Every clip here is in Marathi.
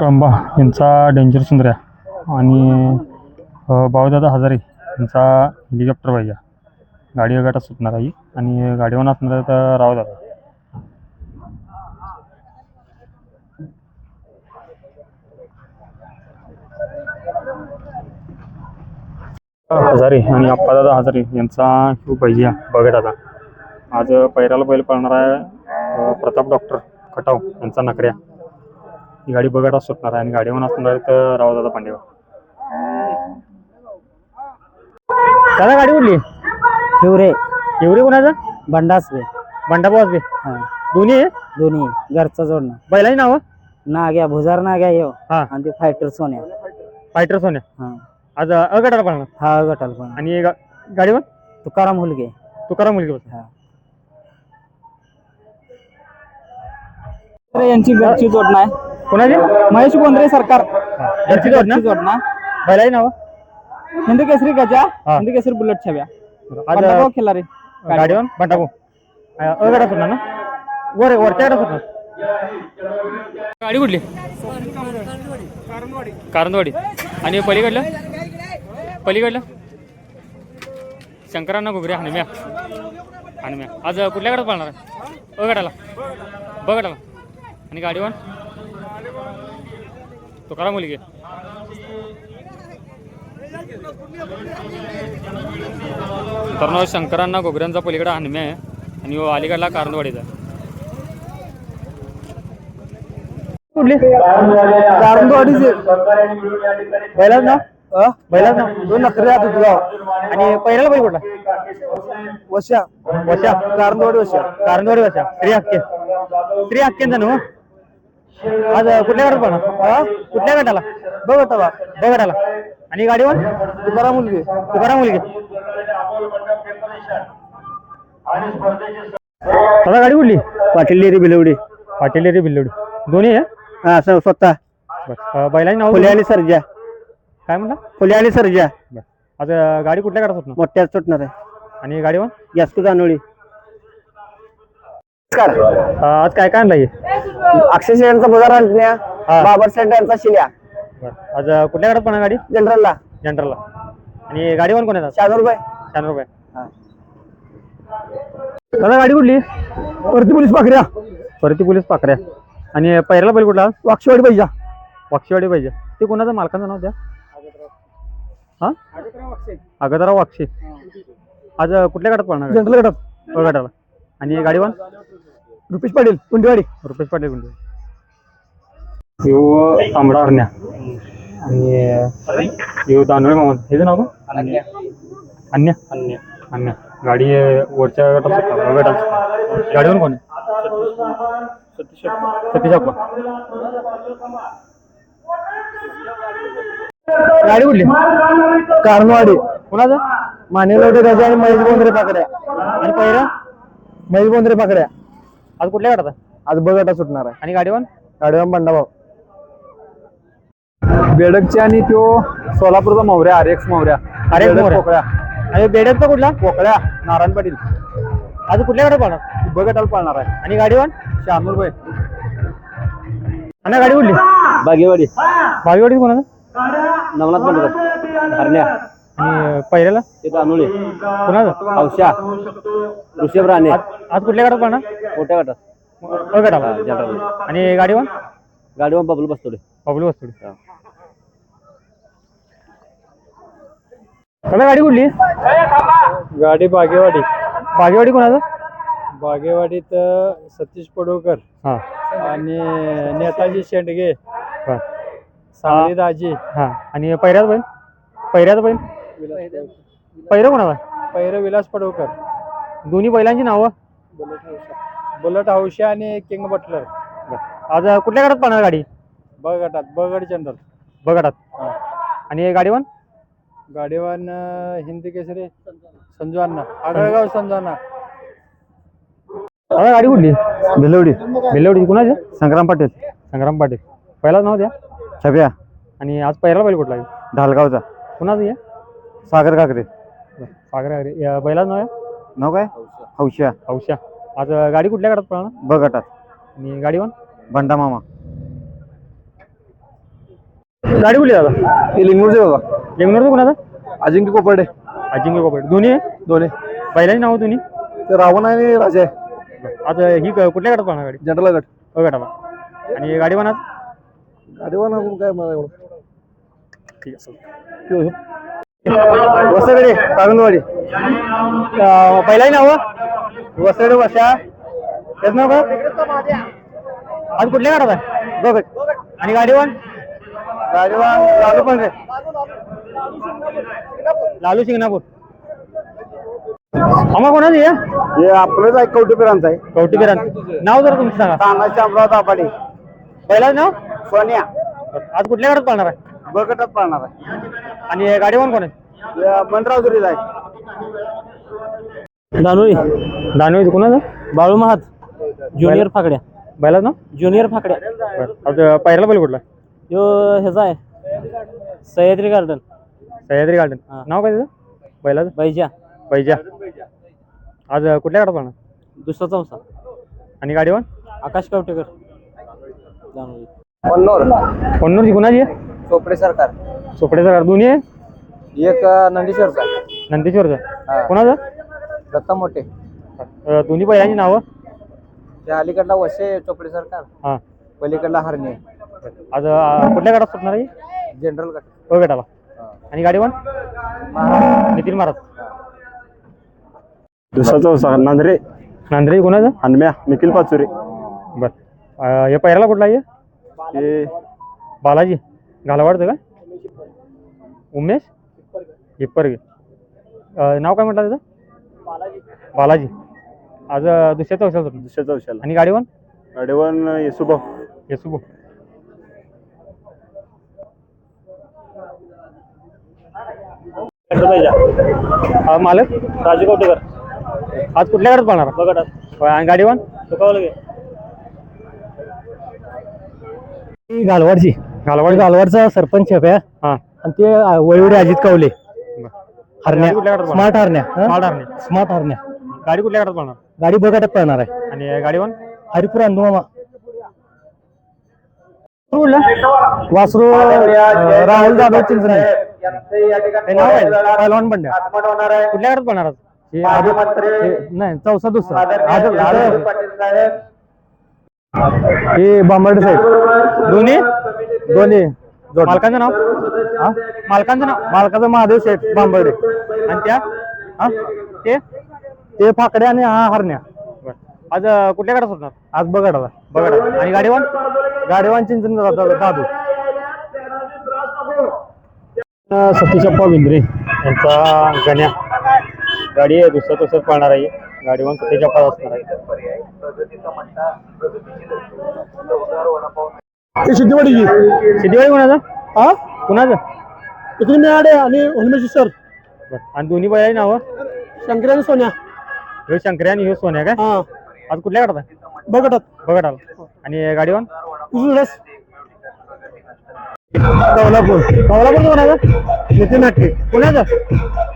कळंबा यांचा डेंजर सुंदर्या आणि भाऊदादा हजारे यांचा हेलिकॉप्टर पाहिजे गाडी गटात सुटणार आहे. आणि गाडीवर असणार आहे तर रावदादा. हजारे आणि अप्पादादा हजारे यांचा शिव पाहिजे दादा आज पैराला बैल पळणार आहे प्रताप डॉक्टर खटाव यांचा नकऱ्या. ही गाडी बघत सुटणार आहे आणि गाडीवर असणार तर रावदादा पांडेवा दादा गाडी कुठली? हिवरे. एवढी कोणाचा? बंडासबे बंडाभाऊ बे हा. दोन्ही? आहे दोन्ही. घरचं जोडणं. बैलाची नाव? नाग्या भुजार नाग्या येऊ हा. आणि ते फायटर सोन्या. फायटर सोन्या. हा. आज अगटाला पळणार. हा गटाल पण आणि गा- गाडीवर तुकाराम हुलगे. तुकाराम मुलगी बस हा. यांची घरची जोडणं आहे. कोणाची? महेश बोंद्रे सरकार. जोड ना? जोडणं नाव? हिंद केसरी गजा हा. हिंद केसरी बुलेट छव्या. आज खिल्लारे. गाडीवर? बंडाभाऊ. अगटा सुटणार ना? वर वरच्या गटा सुटणार गाडी कुठली? कारंदवाडी. आणि पलीकडलं? पलीकडलं? शंकरांना घुगऱ्या हनुम्या. हनुम्या. आज कुठल्या गटात पाळणार आहे? अ गटाला ब गटाला आणि गाडीवर? तुकाराम मुलगी. तर शंकरांना घोगऱ्यांचा पलीकडे हनुम्या आहे आणि अलीकडला कारंदवाडीचा कुठली? कारंदवाडीचे. बैलाच दोन आणि पहिल्याला पाहिजे कुठला? वशा वशा कारंदवाडी वशा कारंदवाडी वशा श्री हक्के. श्री हक्केंचा ना आज कुठल्या गटात पडणार कुठल्या गटाला? बघ आता ब गटाला. आणि गाडीवर? तुकाराम मुलगे. तुकाराम मुलगी. दादा गाडी कुठली? पाटील डेरी बिलवडी पाटील रे बिल्लोडी दोन्ही आहे? हा स्वतः. बैलाची नाव फुले आणि सर्जा. काय म्हणला? फुले आणि सर्जा. आज अं, गाडी कुठल्या गटात होत मोठ्या सुटणार आहे. आणि गाडीवर? जास्त जानोळी. अं, आज काय काय आणलं हे अक्षय शेळ्यांचा बाजार आणण्या हा. बाबर सेंट यांचा शिल्या. बरं. आज अं, कुठल्या गटात पडणार गाडी? जनरलला. जनरलला. आणि गाडीवर कोण येतात शहानूर रुपये शहाण्णव रुपये हा. दादा गाडी कुठली? परती पोलीस पाखऱ्या. परती पोलीस पाकऱ्या आणि पहिला बैल कुठला? वाक्षवाडी पाहिजे. वाक्षीवाडी पाहिजे. ते कोणाचं मालकाचं नाव द्या? हा? अगदराव वाक्षी. आज अं, कुठल्या गटात पडणार गाडी? जनरल गटात. अ गटाला आणि गाडीवर रुपेश पाटील कुंडीवाडी रुपेश पाटील गुंडे यो तांबडा हरण्या आणि यो दानवे मामा हेच नाव का? अन्य. अन्य. गाडी अं, वरच्या गटात सुटणार. गाडीवर कोण आहे? सतीश अप्पा. गाडी कुठली? कारनवाडी. कोणाचं? मानेलवडे गजा आणि महेश बोंद्रे पाकड्या. आणि पहिला? महेश बोंद्रे पाकड्या. आज कुठल्या गटात आहे? आज बगटा सुटणार आहे. आणि गाडीवर गाडीवर बंडाभाऊ बेडकची आणि तो सोलापूरचा मोहऱ्या आर एक्स मोहऱ्या बेडक मोहऱ्या. पोकळ्या. आणि बेडकचा कुठला? पोकळ्या नारायण पाटील. आज कुठल्या गटात पाहणार बगटाला पाळणार आहे. आणि गाडीवर शहानूर भाई. आणि गाडी कुठली? बागेवाडी. भावीवाडी कोणाचं नवनाथ मंडळ. हरण्या. आणि पहिल्याला? ते तांदुळे कोणाचं? हौशा ऋषभ राणे. आज आज कुठल्या गटात पाहणार मोठ्या गटात. अ गटाला जनरल आणि गाडीवर गाडीवर बबलू बसतोडे. बबलू वस्तुडी दादा गाडी कुठली? गाडी बागेवाडी. बागेवाडी कोणाचं? बागेवाडीत सतीश पडोकर हां. आणि नेताजी शेंडगे. हां. सांगली दाजी. हां. आणि पहिऱ्यात बैल? पहिऱ्याचा बैल? पहिरं कोणाचा पैर विलास पडोकर दोन्ही बैलांची नावं? बुलट हौशा आणि किंग बटलर. आज कुठल्या गटात पाहणार गाडी? ब गटात ब गट जनरल ब गटात. आणि गाडीवर गाडीवान? हिंदी केसरी? संजू अण्णा आगळगाव संजू अण्णा दादा गाडी कुठली? भिलवडी बेल्लेवडी कोणाची? संग्राम पाटील. संग्राम पाटील. पहिलाच नाव द्या. छब्या. आणि आज पहिला बैल कुठला आहे? ढालगावचा. कुणाचं आहे? सागर काकरे सागर अरे या बैलाच नाव आहे? नाव काय? हौशा. हौशा. आज गाडी कुठल्या गटात पळणार? ब गटात आणि गाडीवर? बंडा मामा. गाडी कुठली दादा? हे लिंगूरचे बाबा. लिंगनूरचं कोणाचा? अजिंक्य कोपर्डे. अजिंक्य कोपड दोन्ही आहे? दोन्ही. बैलाची नाव दोन्ही? ते रावण आणि राजा. आहे आता ही क- कुठल्या गटात पाहणार गाडी? जनरल गट. अ गटाला आणि गाडी बनात गाडीवर आपण काय मला एवढं. ठीक आहे वसगडे कागंदवाडी. पहिलाही नाव? वसगडे वशा. त्याच नाव का आज कुठल्या गटात आहे? बघ आणि गाडी वन गाडीवर लालू पण रे. लालू शिंगणापूर. आम्हा कोणाची आहे हे? आपलंच आहे कवटेपिरांचं आहे. कवटीबिरांचं नाव जरा तुमचं सांगा. तानाची अमरावती दापाडी पहिलाच नाव? सोन्या. आज कुठल्या गटात पाळणार आहे? बगटात पाळणार आहे. आणि गाडी वन कोण आहे? हे मंडरावजुरीला आहे. दानोळी. दानोळी कोणाचं? बाळू महात. ज्युनियर फाकड्या. बैलाच नाव? ज्युनियर फाकड्या. पहिला बैल कुठला? यो ह्याचा आहे. सह्याद्री गार्डन. सह्याद्री गार्डन. हा. नाव काय त्याचं? बैलाचं? बैजा. बैजा. आज कुठल्या गटात पाळणार दुसरा चौसा. आणि गाडी वन आकाश कवटेकर. जाणून पन्नोर कुणाची आहे? चोपडे सरकार. चोपडेचा गाडी दोन्ही आहे? एक नंदीश्वरचा नंदेश्वरचं कोणाचं? दत्ता मोठे. अं, दोन्ही बैलांची नावं? त्या अलीकडला वसे चोपडे सरकार हां. पलीकडला हरणे. आज अं, कुठल्या गटात सुटणार आहे? जनरल गट अ गटाला. आणि गाडी वन नितीन महाराज. दुसरा नांदरे. नांद्रे कोणाचं? हनम्या निखिल पाचुरे. बर. हे पहिल्याला कुठला आहे? हे बालाजी. घालवाडचं का? उमेश हिप्परगे अं, नाव काय म्हटलं त्याचं? बालाजी. आज दुसऱ्या चौशाला दुसऱ्या चौशाला आणि गाडी वन गाडीवर येसुभाऊ. येसू हा मालक? राजू कवटेकर आज कुठल्या गाडीत पाहणार? बघा आणि गाडी वन घालवाडची घालवाड घालवाडचा सरपंच छप्या हा. आणि ते वळवडे अजित कवले कुठल्या गाडीत स्मार्ट हरण्या स्मार्ट हरणे स्मार्ट हरण्या. गाडी कुठल्या गाडीत पाहणार गाडी बघाटात पळणार आहे. आणि गाडी वन हरिपूर कुठला वासरू अं, राहुल जाधव चिंचणे. हे नाव आहे? पहलवान बंड्या. कुठल्या गाडीत पाहणार आज? हे हे- नाही चौसा दुसरा. हे बांबर्डे साहेब. दोन्ही? दोन्ही? जोड मालकाचं नाव? हा? मालकाचं नाव? मालकाचं महादेव शेठ बांबर्डे. आणि त्या? हा? ते? ते फाकड्या आणि हा हरण्या. आज अं, कुठल्या गाडीत सुटणार? आज बघाडाला बघा आणि गाडी वन गाडीवान चिंचण दादू. सतीशप्पा बिंद्रे यांचा गण्या. गाडी आहे दुसऱ्या तसंच पाळणार आहे. गाडी वन सतीशप्पा असणार आहे. सिद्धीवाडीची. सिद्धीवाडी कोणाचं? हा? कुणाचं? इकडे मिळाडे आणि हनुमेश्वर बरं. आणि दोन्ही बैलाची नावं? शंकर आणि सोन्या. ह्यो शंकर्या आणि ह्यो सोन्या काय? हा. आज कुठल्या आहे? बघटात बघा आला आणि गाडी वन उजुडस कौलापूर कौलापूर कोणाचं? नितीन नाटके कुणाचं?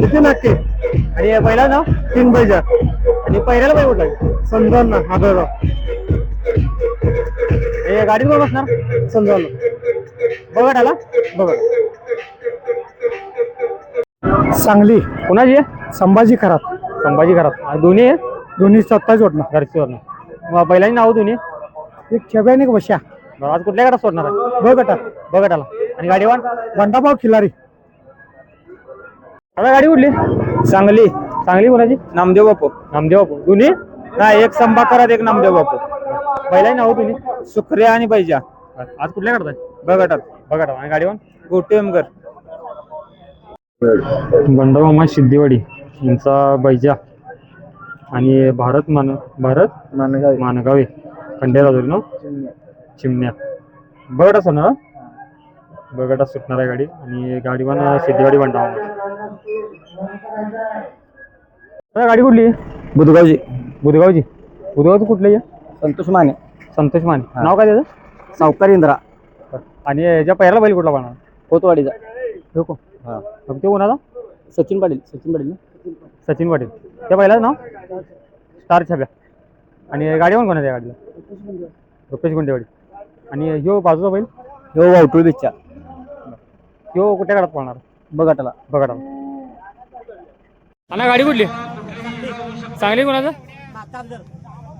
नितीन नाटके आणि पहिला नाव? तीन बैजा. आणि पहिल्याला पाहिजे कुठला संधान आगळगाव. हे गाडीत कोण बसणार? संधान बघा आला बघा. सांगली. कुणाची आहे? संभाजी खरात. संभाजी आणि दोन्ही आहे? दोन्ही स्वतः जोडणार घरची वरनं बैलाची नाव दोन्ही? एक वशा बरं, आज कुठल्या गाडात सोडणार आहे? बघटा बघा आला आणि गाडी वन बंडाभाऊ खिलारी. आता गाडी उडली सांगली. चांगली कोणाची? नामदेव बापू. नामदेव बापू. दोन्ही? नाही एक संभा करात एक नामदेव बापू. पहिलाही नाव दोन्ही सुखऱ्या आणि बैजा. आज कुठल्या आहे? बघटात बघा आणि गाडी वन गोटेमगर बंडमामा सिद्धिवाडी यांचा बैजा. आणि भारत मान भारत मानगावे. खंडेराजुरी ना? चिमण्या. बगटा सुटणार हा? बगटा सुटणार आहे गाडी. आणि गाडी पण सिद्धिवाडी आता गाडी कुठली? बुधगावजी बुधगावची. बुधगावची कुठली आहे? संतोष माने. संतोष माने. नाव काय त्याचं? सावकार इंद्रा. आणि याच्या पहिला बैल कुठला पाहणार कोतवाडीचा. हो को? मग ते कोणाचा? सचिन पाटील सचिन पाटील सचिन पाटील. त्या पहिलाच नाव? स्टार छाप्या आणि गाडी पण कोणाच्या गाडीला? रुपेश गुंडेवाडी. आणि ह्यो बाजूचा बैल? हो वावटूळ बिच्चा. ह्यो कुठल्या गाडात पळणार? बघाटाला बघा आणि गाडी कुठली? चांगली कोणाचं?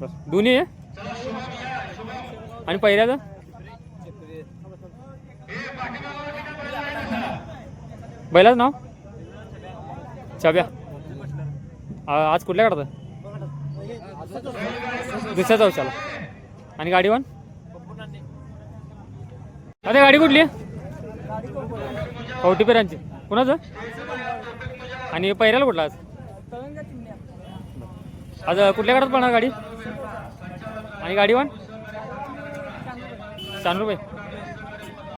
बस. दोन्ही आहे? आणि पहिल्याचं बैलाचं नाव? छब्या. आज कुठल्या काढतं दुसऱ्या चौशाला आणि गाडी वन अरे गाडी कुठली? आहे कवटीपेरांची कुणाचं? आणि पहिऱ्याला कुठला आज? आज कुठल्या काढत पण गाडी? आणि गाडी वन शहाण्णव रुपये.